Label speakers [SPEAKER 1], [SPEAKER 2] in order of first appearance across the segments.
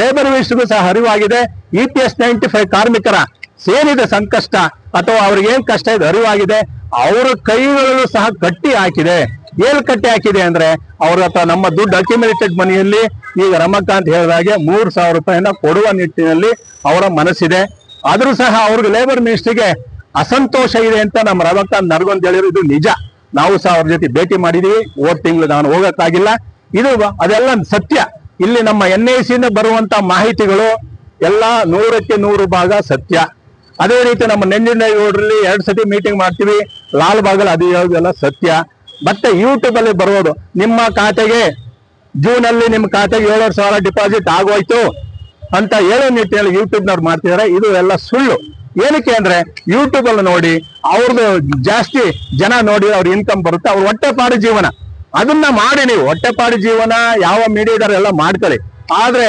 [SPEAKER 1] Labour ವೇಸ್ಟ್ಗೂ ಸಹ ಅರಿವಾಗಿದೆ E P S ninety five ಕಾರ್ಮಿಕರ ಸೇರಿದ ಸಂಕಷ್ಟ ಅಥವಾ ಅವ್ರಿಗೆ ಏನ್ ಕಷ್ಟ ಇದೆ ಅರಿವಾಗಿದೆ ಅವರ ಕೈಗಳನ್ನು ಸಹ ಕಟ್ಟಿ ಹಾಕಿದೆ. ಏನ್ ಕಟ್ಟಿ ಹಾಕಿದೆ ಅಂದ್ರೆ ಅವ್ರ ಹತ್ರ ನಮ್ಮ ದುಡ್ಡು ಅಕ್ಯುಮಿಲೇಟೆಡ್ ಮನೆಯಲ್ಲಿ ಈಗ ರಮಕಾಂತ್ ಹೇಳಿದಾಗೆ ಮೂರ್ ಸಾವಿರ ರೂಪಾಯಿನ ಕೊಡುವ ನಿಟ್ಟಿನಲ್ಲಿ ಅವರ ಮನಸ್ಸಿದೆ. ಆದ್ರೂ ಸಹ ಅವ್ರಿಗೆ ಲೇಬರ್ ಮಿನಿಸ್ಟ್ರಿಗೆ ಅಸಂತೋಷ ಇದೆ ಅಂತ ನಮ್ಮ ರಮಕಾಂತ್ ನರ್ಗೊಂದ್ ಹೇಳಿದ್ರು. ಇದು ನಿಜ. ನಾವು ಸಹ ಅವ್ರ ಜೊತೆ ಭೇಟಿ ಮಾಡಿದೀವಿ. ಓದ್ ತಿಂಗಳು ನಾನು ಹೋಗಕ್ಕಾಗಿಲ್ಲ. ಇದು ಅದೆಲ್ಲ ಸತ್ಯ. ಇಲ್ಲಿ ನಮ್ಮ ಎನ್ ಐ ಸಿಯಿಂದ ಬರುವಂತ ಮಾಹಿತಿಗಳು ಎಲ್ಲ ನೂರಕ್ಕೆ ನೂರು ಭಾಗ ಸತ್ಯ. ಅದೇ ರೀತಿ ನಮ್ಮ ನೆಂಜಿನಗೌಡರಲ್ಲಿ ಎರಡು ಸತಿ ಮೀಟಿಂಗ್ ಮಾಡ್ತೀವಿ. ಲಾಲ್ ಬಾಗಲ್ ಅದು ಯಾವುದೆಲ್ಲ ಸತ್ಯ. ಮತ್ತೆ ಯೂಟ್ಯೂಬ್ ಅಲ್ಲಿ ಬರೋದು. ನಿಮ್ಮ ಖಾತೆಗೆ ಜೂನ್ ಅಲ್ಲಿ ನಿಮ್ಮ ಖಾತೆಗೆ ಏಳುವರೆ ಸಾವಿರ ಡಿಪಾಸಿಟ್ ಆಗೋಯ್ತು ಅಂತ ಹೇಳೋ ನಿಟ್ಟಿನಲ್ಲಿ ಯೂಟ್ಯೂಬ್ ನವ್ರು ಮಾಡ್ತಿದಾರೆ. ಇದು ಎಲ್ಲ ಸುಳ್ಳು. ಏನಕ್ಕೆ ಅಂದ್ರೆ ಯೂಟ್ಯೂಬ್ ಅಲ್ಲಿ ನೋಡಿ ಅವ್ರದ್ದು ಜಾಸ್ತಿ ಜನ ನೋಡಿ ಅವ್ರ ಇನ್ಕಮ್ ಬರುತ್ತೆ. ಅವ್ರ ಹೊಟ್ಟೆಪಾಡು ಜೀವನ. ಅದನ್ನ ಮಾಡಿ ನೀವು. ಹೊಟ್ಟೆಪಾಡು ಜೀವನ, ಯಾವ ಮೀಡಿಯಾದವರೆಲ್ಲ ಮಾಡ್ಕೊಳ್ಳಿ. ಆದ್ರೆ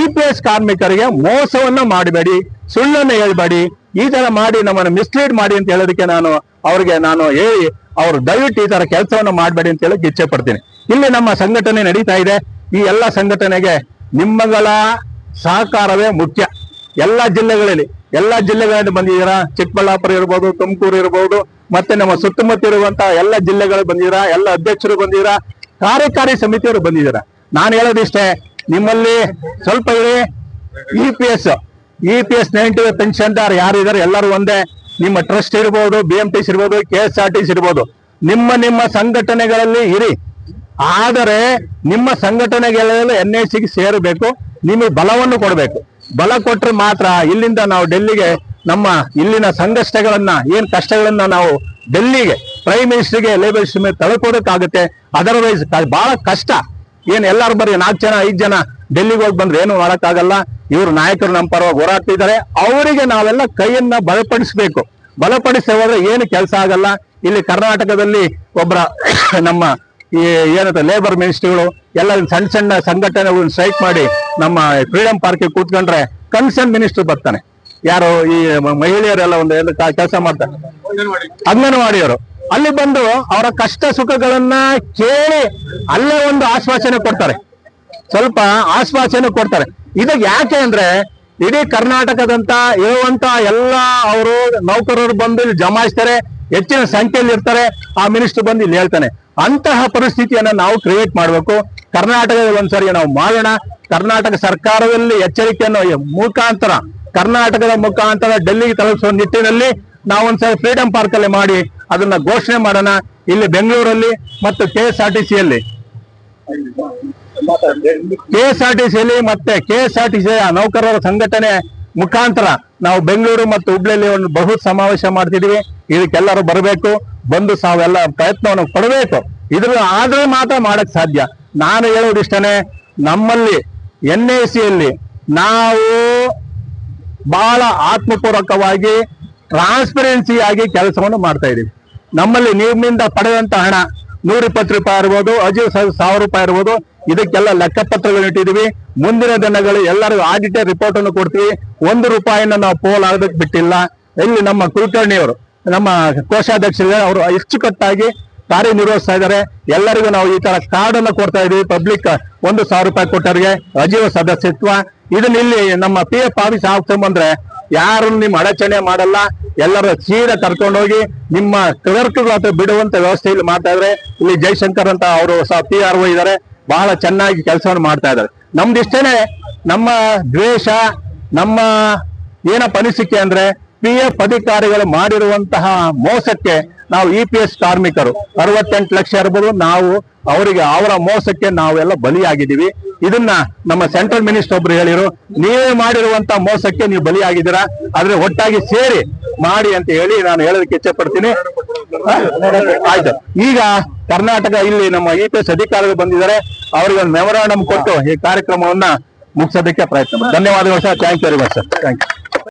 [SPEAKER 1] ಇ ಪಿ ಎಸ್ ಕಾರ್ಮಿಕರಿಗೆ ಮೋಸವನ್ನ ಮಾಡಬೇಡಿ, ಸುಳ್ಳನ್ನ ಹೇಳ್ಬೇಡಿ. ಈ ತರ ಮಾಡಿ ನಮ್ಮನ್ನು ಮಿಸ್ಲೀಡ್ ಮಾಡಿ ಅಂತ ಹೇಳೋದಕ್ಕೆ ನಾನು ಅವ್ರಿಗೆ ನಾನು ಹೇಳಿ, ಅವ್ರು ದಯವಿಟ್ಟು ಈ ತರ ಕೆಲಸವನ್ನು ಮಾಡಬೇಡಿ ಅಂತ ಹೇಳಿ ಇಚ್ಛೆ ಪಡ್ತೀನಿ. ಇಲ್ಲಿ ನಮ್ಮ ಸಂಘಟನೆ ನಡೀತಾ ಇದೆ. ಈ ಎಲ್ಲ ಸಂಘಟನೆಗೆ ನಿಮ್ಮಗಳ ಸಹಕಾರವೇ ಮುಖ್ಯ. ಎಲ್ಲ ಜಿಲ್ಲೆಗಳಲ್ಲಿ ಎಲ್ಲ ಜಿಲ್ಲೆಗಳಲ್ಲಿ ಬಂದಿದ್ದೀರಾ? ಚಿಕ್ಕಬಳ್ಳಾಪುರ ಇರ್ಬೋದು, ತುಮಕೂರು ಇರ್ಬೋದು ಮತ್ತೆ ನಮ್ಮ ಸುತ್ತಮುತ್ತ ಇರುವಂತಹ ಎಲ್ಲ ಜಿಲ್ಲೆಗಳು ಬಂದಿದ್ದೀರಾ, ಎಲ್ಲ ಅಧ್ಯಕ್ಷರು ಬಂದಿದ್ದೀರಾ, ಕಾರ್ಯಕಾರಿ ಸಮಿತಿಯವರು ಬಂದಿದ್ದೀರಾ? ನಾನು ಹೇಳೋದಿಷ್ಟೇ, ನಿಮ್ಮಲ್ಲಿ ಸ್ವಲ್ಪ ಇರಿ. E P S E P S ninety ಪೆನ್ಷನ್ದಾರ್ ಯಾರು ಇದಾರೆ ಎಲ್ಲರೂ ಒಂದೇ. ನಿಮ್ಮ ಟ್ರಸ್ಟ್ ಇರ್ಬೋದು ಬಿ ಎಂ ಟಿ ಸಿ ಇರ್ಬೋದು K S R T C ಇರ್ಬೋದು. ನಿಮ್ಮ ನಿಮ್ಮ ಸಂಘಟನೆಗಳಲ್ಲಿ ಇರಿ. ಆದರೆ ನಿಮ್ಮ ಸಂಘಟನೆಗಳಲ್ಲಿ ಎನ್ ಐ ಸಿಗೆ ಸೇರಬೇಕು, ನಿಮಗೆ ಬಲವನ್ನು ಕೊಡಬೇಕು. ಬಲ ಕೊಟ್ಟರೆ ಮಾತ್ರ ಇಲ್ಲಿಂದ ನಾವು ಡೆಲ್ಲಿಗೆ ನಮ್ಮ ಇಲ್ಲಿನ ಸಂಘರ್ಷಗಳನ್ನ ಏನ್ ಕಷ್ಟಗಳನ್ನ ನಾವು ಡೆಲ್ಲಿಗೆ ಪ್ರೈಮ್ ಮಿನಿಸ್ಟರ್ಗೆ ಲೇಬರ್ ಮೇಲೆ ತಲುಪೋದಕ್ಕಾಗುತ್ತೆ ಅದರ್ವೈಸ್ ಬಹಳ ಕಷ್ಟ. ಏನ್ ಎಲ್ಲಾರು ಬರೀ ನಾಲ್ಕು ಜನ, ಐದ್ ಜನ ಡೆಲ್ಲಿಗೆ ಹೋಗಿ ಬಂದ್ರೆ ಏನು ಮಾಡಕ್ಕಾಗಲ್ಲ. ಇವರು ನಾಯಕರು ನಮ್ಮ ಪರವಾಗಿ ಹೋರಾಡ್ತಿದ್ದಾರೆ. ಅವರಿಗೆ ನಾವೆಲ್ಲ ಕೈಯನ್ನ ಬಲಪಡಿಸಬೇಕು. ಬಲಪಡಿಸಿ ಹೋದ್ರೆ ಏನು ಕೆಲಸ ಆಗಲ್ಲ. ಇಲ್ಲಿ ಕರ್ನಾಟಕದಲ್ಲಿ ಒಬ್ಬರ ನಮ್ಮ ಈ ಏನಂತ ಲೇಬರ್ ಮಿನಿಸ್ಟ್ರಿಗಳು ಎಲ್ಲ ಸಣ್ಣ ಸಣ್ಣ ಸಂಘಟನೆಗಳನ್ನ ಸ್ಟ್ರೈಕ್ ಮಾಡಿ ನಮ್ಮ ಫ್ರೀಡಂ ಪಾರ್ಕಿಗೆ ಕೂತ್ಕೊಂಡ್ರೆ ಕನ್ಸರ್ನ್ ಮಿನಿಸ್ಟರ್ ಬರ್ತಾನೆ. ಯಾರು ಈ ಮಹಿಳೆಯರೆಲ್ಲ ಒಂದು ಕೆಲಸ ಮಾಡ್ತಾರೆ. ಅಂಗನವಾಡಿಯವರು. ಅಲ್ಲಿ ಬಂದು ಅವರ ಕಷ್ಟ ಸುಖಗಳನ್ನ ಕೇಳಿ ಅಲ್ಲೇ ಒಂದು ಆಶ್ವಾಸನೆ ಕೊಡ್ತಾರೆ. ಸ್ವಲ್ಪ ಆಶ್ವಾಸನೆ ಕೊಡ್ತಾರೆ. ಇದಕ್ಕೆ ಯಾಕೆ ಅಂದ್ರೆ ಇಡೀ ಕರ್ನಾಟಕದಂತ ಇರುವಂತ ಎಲ್ಲ ಅವರು ನೌಕರರು ಬಂದು ಇಲ್ಲಿ ಜಮಾಯಿಸ್ತಾರೆ. ಹೆಚ್ಚಿನ ಸಂಖ್ಯೆಯಲ್ಲಿ ಇರ್ತಾರೆ. ಆ ಮಿನಿಸ್ಟರ್ ಬಂದು ಇಲ್ಲಿ ಹೇಳ್ತಾನೆ. ಅಂತಹ ಪರಿಸ್ಥಿತಿಯನ್ನ ನಾವು ಕ್ರಿಯೇಟ್ ಮಾಡಬೇಕು. ಕರ್ನಾಟಕದಲ್ಲಿ ಒಂದ್ಸರಿ ನಾವು ಮಾಡೋಣ. ಕರ್ನಾಟಕ ಸರ್ಕಾರದಲ್ಲಿ ಎಚ್ಚರಿಕೆಯನ್ನು ಮುಖಾಂತರ ಕರ್ನಾಟಕದ ಮುಖಾಂತರ ಡೆಲ್ಲಿಗೆ ತಲುಪಿಸುವ ನಿಟ್ಟಿನಲ್ಲಿ ನಾವು ಒಂದ್ಸರಿ ಫ್ರೀಡಂ ಪಾರ್ಕ್ ಅಲ್ಲಿ ಮಾಡಿ ಅದನ್ನ ಘೋಷಣೆ ಮಾಡೋಣ. ಇಲ್ಲಿ ಬೆಂಗಳೂರಲ್ಲಿ ಮತ್ತು ಕೆ ಎಸ್ ಆರ್ ಟಿ ಸಿಯಲ್ಲಿ ಕೆ ಎಸ್ ಆರ್ ಟಿ ಸಿಯಲ್ಲಿ ಮತ್ತೆ K S R T C ನೌಕರರ ಸಂಘಟನೆ ಮುಖಾಂತರ ನಾವು ಬೆಂಗಳೂರು ಮತ್ತು ಹುಬ್ಳಿಯಲ್ಲಿ ಒಂದು ಬಹು ಸಮಾವೇಶ ಮಾಡ್ತಿದೀವಿ ಇದಕ್ಕೆಲ್ಲರೂ ಬರಬೇಕು. ಬಂದು ಸಾವೆಲ್ಲ ಪ್ರಯತ್ನವನ್ನು ಕೊಡಬೇಕು ಇದ್ರ ಆದ್ರೆ ಮಾತ್ರ ಮಾಡಕ್ ಸಾಧ್ಯ. ನಾನು ಹೇಳೋದಿಷ್ಟನೇ ನಮ್ಮಲ್ಲಿ ಎನ್ ಎ ಸಿಯಲ್ಲಿ ನಾವು ಬಹಳ ಆತ್ಮಪೂರ್ವಕವಾಗಿ ಟ್ರಾನ್ಸ್ಪರೆನ್ಸಿಯಾಗಿ ಕೆಲಸವನ್ನು ಮಾಡ್ತಾ ಇದೀವಿ. ನಮ್ಮಲ್ಲಿ ನಿಮ್ಮಿಂದ ಪಡೆದಂತ ಹಣ ನೂರ ಇಪ್ಪತ್ತು ರೂಪಾಯಿ ಇರ್ಬೋದು, ಅಜೀವ್ ಸಾವಿರ ರೂಪಾಯಿ ಇರ್ಬೋದು, ಇದಕ್ಕೆಲ್ಲ ಲೆಕ್ಕಪತ್ರಗಳು ಇಟ್ಟಿದೀವಿ. ಮುಂದಿನ ದಿನಗಳು ಎಲ್ಲರಿಗೂ ಆಡಿಟರ್ ರಿಪೋರ್ಟ್ ಅನ್ನು ಕೊಡ್ತೀವಿ. ಒಂದು ರೂಪಾಯಿನ ನಾವು ಪೋಲ್ ಆಗೋದಕ್ಕೆ ಬಿಟ್ಟಿಲ್ಲ. ಇಲ್ಲಿ ನಮ್ಮ ಕುಲಕರ್ಣಿಯವರು, ನಮ್ಮ ಕೋಶಾಧ್ಯಕ್ಷರಿಗೆ ಅವರು ಅಚ್ಚುಕಟ್ಟಾಗಿ ಕಾರ್ಯನಿರ್ವಹಿಸ್ತಾ ಇದ್ದಾರೆ. ಎಲ್ಲರಿಗೂ ನಾವು ಈ ತರ ಕಾರ್ಡ್ ಅನ್ನು ಕೊಡ್ತಾ ಇದೀವಿ. ಪಬ್ಲಿಕ್ ಒಂದು ಸಾವಿರ ರೂಪಾಯಿ ಕೊಟ್ಟವರಿಗೆ, ಅಜೀವ ಸದಸ್ಯತ್ವ ಇದನ್ನ ಇಲ್ಲಿ ನಮ್ಮ ಪಿ ಎಫ್ ಆಫೀಸ್ ಬಂದ್ರೆ ಯಾರು ನಿಮ್ ಅಡಚಣೆ ಮಾಡಲ್ಲ ಎಲ್ಲರೂ ಸೀದಾ ಕರ್ಕೊಂಡೋಗಿ ನಿಮ್ಮ ಕ್ಲರ್ಕ್ ಅಥವಾ ಬಿಡುವಂತ ವ್ಯವಸ್ಥೆ ಇಲ್ಲಿ ಮಾಡ್ತಾ ಇದ್ರೆ. ಇಲ್ಲಿ ಜೈಶಂಕರ್ ಅಂತ ಅವರು ಸಹ ಪಿ ಆರ್ ಒ ಇದಾರೆ. ಬಹಳ ಚೆನ್ನಾಗಿ ಕೆಲಸವನ್ನು ಮಾಡ್ತಾ ಇದ್ದಾರೆ ನಮ್ದಿಷ್ಟೇನೆ ನಮ್ಮ ದ್ವೇಷ, ನಮ್ಮ ಏನಪ್ಪ ಅನಿಸಿಕೆ ಅಂದ್ರೆ ಪಿ ಎಫ್ ಅಧಿಕಾರಿಗಳು ಮಾಡಿರುವಂತಹ ಮೋಸಕ್ಕೆ ನಾವು ಇ ಪಿ ಎಸ್ ಕಾರ್ಮಿಕರು. ಅರವತ್ತೆಂಟು ಲಕ್ಷ ಇರ್ಬೋದು, ನಾವು ಅವರಿಗೆ ಅವರ ಮೋಸಕ್ಕೆ ನಾವೆಲ್ಲ ಬಲಿಯಾಗಿದ್ದೀವಿ. ಇದನ್ನ ನಮ್ಮ ಸೆಂಟ್ರಲ್ ಮಿನಿಸ್ಟರ್ ಒಬ್ರು ಹೇಳಿರು, ನೀವೇ ಮಾಡಿರುವಂತ ಮೋಸಕ್ಕೆ ನೀವು ಬಲಿಯಾಗಿದ್ದೀರಾ? ಆದ್ರೆ ಒಟ್ಟಾಗಿ ಸೇರಿ ಮಾಡಿ ಅಂತ ಹೇಳಿ ನಾನು ಹೇಳೋದಕ್ಕೆ ಇಚ್ಛೆ ಪಡ್ತೀನಿ ಆಯ್ತು. ಈಗ ಕರ್ನಾಟಕ ಇಲ್ಲಿ ನಮ್ಮ ಇ ಪಿ ಎಸ್ ಅಧಿಕಾರಿಗಳು ಬಂದಿದ್ದಾರೆ. ಅವರಿಗೆ ಒಂದು ಮೆಮೊರಾಂಡಮ್ ಕೊಟ್ಟು ಈ ಕಾರ್ಯಕ್ರಮವನ್ನ ಮುಗಿಸೋದಕ್ಕೆ ಪ್ರಯತ್ನ. ಧನ್ಯವಾದಗಳು sir. Thank you very much sir thank you